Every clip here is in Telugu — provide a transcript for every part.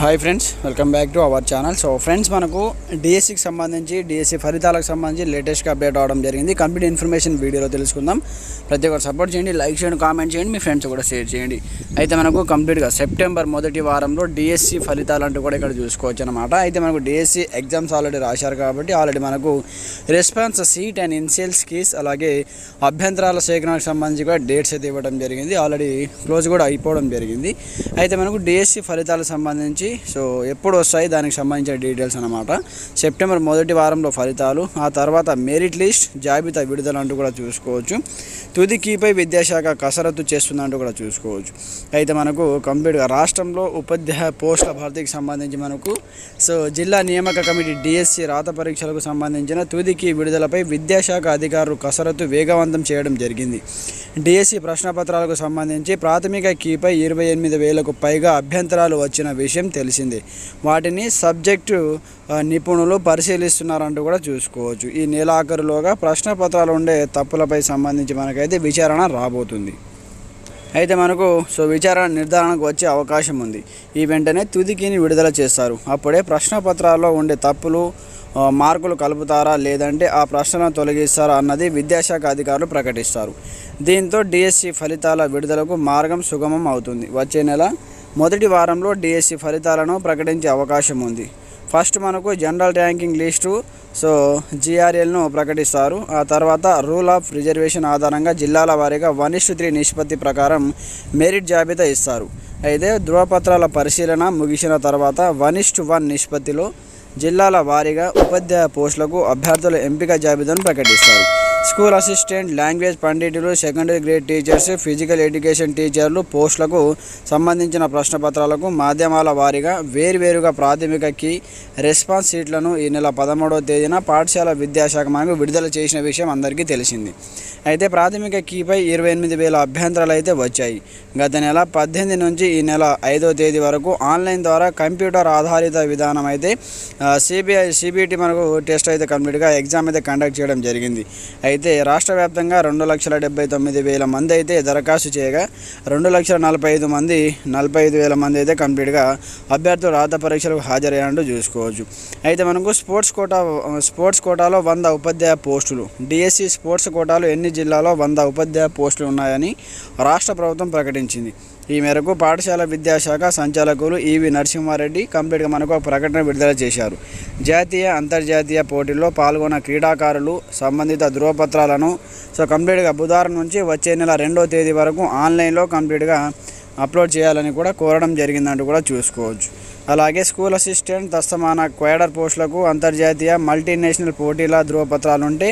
Hi friends welcome back to our channel so friends మనకు డిఎస్సికి సంబంధించి డిఎస్సి ఫలితాలకు సంబంధించి లేటెస్ట్గా అప్డేట్ అవడం జరిగింది. కంప్లీట్ ఇన్ఫర్మేషన్ వీడియోలో తెలుసుకుందాం. ప్రతి ఒక్కరు సపోర్ట్ చేయండి లైక్ చేయండి కామెంట్ చేయండి మీ ఫ్రెండ్స్ కూడా షేర్ చేయండి. అయితే మనకు కంప్లీట్గా సెప్టెంబర్ మొదటి వారంలో డిఎస్సి ఫలితాలు అంటూ కూడా ఇక్కడ చూసుకోవచ్చు అనమాట అయితే మనకు డిఎస్సి ఎగ్జామ్స్ ఆల్రెడీ రాశారు కాబట్టి ఆల్రెడీ మనకు response sheet and initial keys అలాగే అభ్యంతరాల సేకరణకు సంబంధించి కూడా డేట్స్ అయితే ఇవ్వడం జరిగింది. ఆల్రెడీ క్లోజ్ కూడా అయిపోవడం జరిగింది. అయితే మనకు డిఎస్సి ఫలితాలకు సంబంధించి సో ఎప్పుడు వస్తాయి దానికి సంబంధించిన డీటెయిల్స్ అనమాట సెప్టెంబర్ మొదటి వారంలో ఫలితాలు ఆ తర్వాత మెరిట్ లిస్ట్ జాబితా విడుదల అంటూ కూడా చూసుకోవచ్చు. తుది కీపై విద్యాశాఖ కసరత్తు చేస్తుందంటూ కూడా చూసుకోవచ్చు. అయితే మనకు కంప్లీట్గా రాష్ట్రంలో ఉపాధ్యాయ పోస్టుల భర్తీకి సంబంధించి మనకు సో జిల్లా నియామక కమిటీ డిఎస్సి రాత పరీక్షలకు సంబంధించిన తుదికి విడుదలపై విద్యాశాఖ అధికారులు కసరత్తు వేగవంతం చేయడం జరిగింది. డిఎస్సి ప్రశ్నపత్రాలకు సంబంధించి ప్రాథమిక కీపై ఇరవై ఎనిమిది వేలకు పైగా అభ్యంతరాలు వచ్చిన విషయం తెలిసిందే. వాటిని సబ్జెక్టు నిపుణులు పరిశీలిస్తున్నారంటూ కూడా చూసుకోవచ్చు. ఈ నెలాఖరులోగా ప్రశ్నపత్రాలు ఉండే తప్పులపై సంబంధించి మనకైతే విచారణ రాబోతుంది. అయితే మనకు సో విచారణ నిర్ధారణకు వచ్చే అవకాశం ఉంది. ఈ వెంటనే తుదికిని విడుదల చేస్తారు. అప్పుడే ప్రశ్నపత్రాల్లో ఉండే తప్పులు మార్కులు కలుపుతారా లేదంటే ఆ ప్రశ్నను తొలగిస్తారా అన్నది విద్యాశాఖ అధికారులు ప్రకటిస్తారు. దీంతో డిఎస్సి ఫలితాల విడుదలకు మార్గం సుగమం అవుతుంది. వచ్చే నెల మొదటి వారంలో డిఎస్సి ఫలితాలను ప్రకటించే అవకాశం ఉంది. ఫస్ట్ మనకు జనరల్ ర్యాంకింగ్ లిస్టు సో జిఆర్ఎల్ను ప్రకటిస్తారు. ఆ తర్వాత రూల్ ఆఫ్ రిజర్వేషన్ ఆధారంగా జిల్లాల వారీగా వన్ ఇస్టు త్రీ నిష్పత్తి ప్రకారం మెరిట్ జాబితా ఇస్తారు. అయితే ధృవపత్రాల పరిశీలన ముగిసిన తర్వాత వన్ ఇస్టు వన్ నిష్పత్తిలో జిల్లాల వారీగా ఉపాధ్యాయ పోస్టులకు అభ్యర్థుల ఎంపిక జాబితాను ప్రకటిస్తారు. స్కూల్ అసిస్టెంట్ లాంగ్వేజ్ పండితులు secondary grade teachers physical education టీచర్లు పోస్టులకు సంబంధించిన ప్రశ్నపత్రాలకు మాధ్యమాల వారీగా వేరువేరుగా ప్రాథమిక కీ రెస్పాన్స్ షీట్లను ఈ నెల పదమూడవ తేదీన పాఠశాల విద్యాశాఖ మనకు విడుదల చేసిన విషయం అందరికీ తెలిసింది. అయితే ప్రాథమిక కీపై ఇరవై ఎనిమిది వేల అభ్యంతరాలు అయితే వచ్చాయి. గత నెల పద్దెనిమిది నుంచి ఈ నెల ఐదో తేదీ వరకు ఆన్లైన్ ద్వారా కంప్యూటర్ ఆధారిత విధానం అయితే సిబిఐ సిబిటి మనకు టెస్ట్ అయితే కంప్లీట్గా ఎగ్జామ్ అయితే కండక్ట్ చేయడం జరిగింది. అయితే రాష్ట్ర వ్యాప్తంగా రెండు లక్షల డెబ్బై తొమ్మిది వేల మంది అయితే దరఖాస్తు చేయగా రెండు లక్షల నలభై ఐదు మంది నలభై ఐదు వేల మంది అయితే కంప్లీట్గా అభ్యర్థులు రాత పరీక్షలకు హాజరయ్యారంటూ చూసుకోవచ్చు. అయితే మనకు స్పోర్ట్స్ కోటా స్పోర్ట్స్ కోటాలో వంద ఉపాధ్యాయ పోస్టులు డిఎస్సి స్పోర్ట్స్ కోటాలో ఎన్ని జిల్లాలో వంద ఉపాధ్యాయ పోస్టులు ఉన్నాయని రాష్ట్ర ప్రభుత్వం ప్రకటించింది. ఈ మేరకు పాఠశాల విద్యాశాఖ సంచాలకులు ఈవి నరసింహారెడ్డి కంప్లీట్గా మనకు ఒక ప్రకటన విడుదల చేశారు. జాతీయ అంతర్జాతీయ పోటీల్లో పాల్గొన్న క్రీడాకారులు సంబంధిత ధృవపత్రాలను సో కంప్లీట్గా బుధవారం నుంచి వచ్చే నెల రెండో తేదీ వరకు ఆన్లైన్లో కంప్లీట్గా అప్లోడ్ చేయాలని కూడా కోరడం జరిగిందంటూ కూడా చూసుకోవచ్చు. అలాగే స్కూల్ అసిస్టెంట్ దస్తమాన క్వాడర్ పోస్టులకు అంతర్జాతీయ మల్టీనేషనల్ పోటీల ధృవపత్రాలు ఉంటే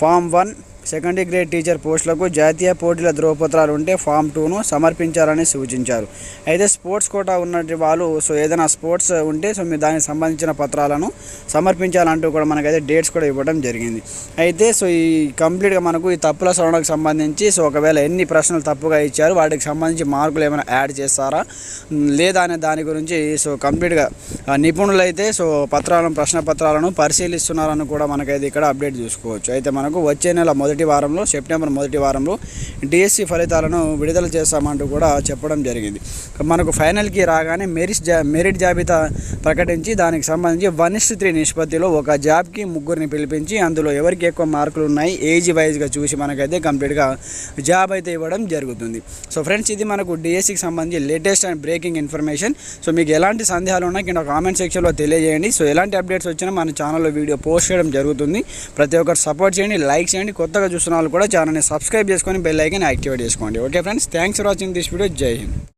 form one secondary grade teacher పోస్టులకు జాతీయ పోటీల ధృవపత్రాలు ఉంటే ఫామ్ టూను సమర్పించాలని సూచించారు. అయితే స్పోర్ట్స్ కోటా ఉన్నటువంటి వాళ్ళు సో ఏదైనా స్పోర్ట్స్ ఉంటే సో మీరు దానికి సంబంధించిన పత్రాలను సమర్పించాలంటూ కూడా మనకైతే డేట్స్ కూడా ఇవ్వడం జరిగింది. అయితే సో ఈ కంప్లీట్గా మనకు ఈ తప్పుల సవరణకు సంబంధించి సో ఒకవేళ ఎన్ని ప్రశ్నలు తప్పుగా ఇచ్చారు వాటికి సంబంధించి మార్కులు ఏమైనా యాడ్ చేస్తారా లేదా అనే దాని గురించి సో కంప్లీట్గా నిపుణులు నిపుణులైతే సో పత్రాలను ప్రశ్న పత్రాలను పరిశీలిస్తున్నారని కూడా మనకైతే ఇక్కడ అప్డేట్ చూసుకోవచ్చు. అయితే మనకు వచ్చే నెల మొదటి మొదటి వారంలో సెప్టెంబర్ మొదటి వారంలో డిఎస్సి ఫలితాలను విడుదల చేస్తామంటూ కూడా చెప్పడం జరిగింది. మనకు ఫైనల్కి రాగానే మెరిట్ జా మెరిట్ జాబితా ప్రకటించి దానికి సంబంధించి వన్ ఇస్ త్రీ నిష్పత్తిలో ఒక జాబ్కి ముగ్గురిని పిలిపించి అందులో ఎవరికి ఎక్కువ మార్కులు ఉన్నాయి ఏజ్ వైజ్గా చూసి మనకైతే కంప్లీట్గా జాబ్ అయితే ఇవ్వడం జరుగుతుంది. సో ఫ్రెండ్స్ ఇది మనకు డిఎస్సికి సంబంధించి latest and breaking information. So మీకు ఎలాంటి సందేహాలు ఉన్నా కింద కామెంట్ సెక్షన్లో తెలియజేయండి. సో ఎలాంటి అప్డేట్స్ వచ్చినా మన ఛానల్లో వీడియో పోస్ట్ చేయడం జరుగుతుంది. ప్రతి ఒక్కరు సపోర్ట్ చేయండి లైక్ చేయండి. కొత్తగా చూస్తున్న వాళ్ళు కూడా ఛానల్ని సబ్స్క్రైబ్ చేసుకొని బెల్ ఐకన్ యాక్టివేట్ చేసుకోండి. Okay friends thanks for watching this video Jai Hind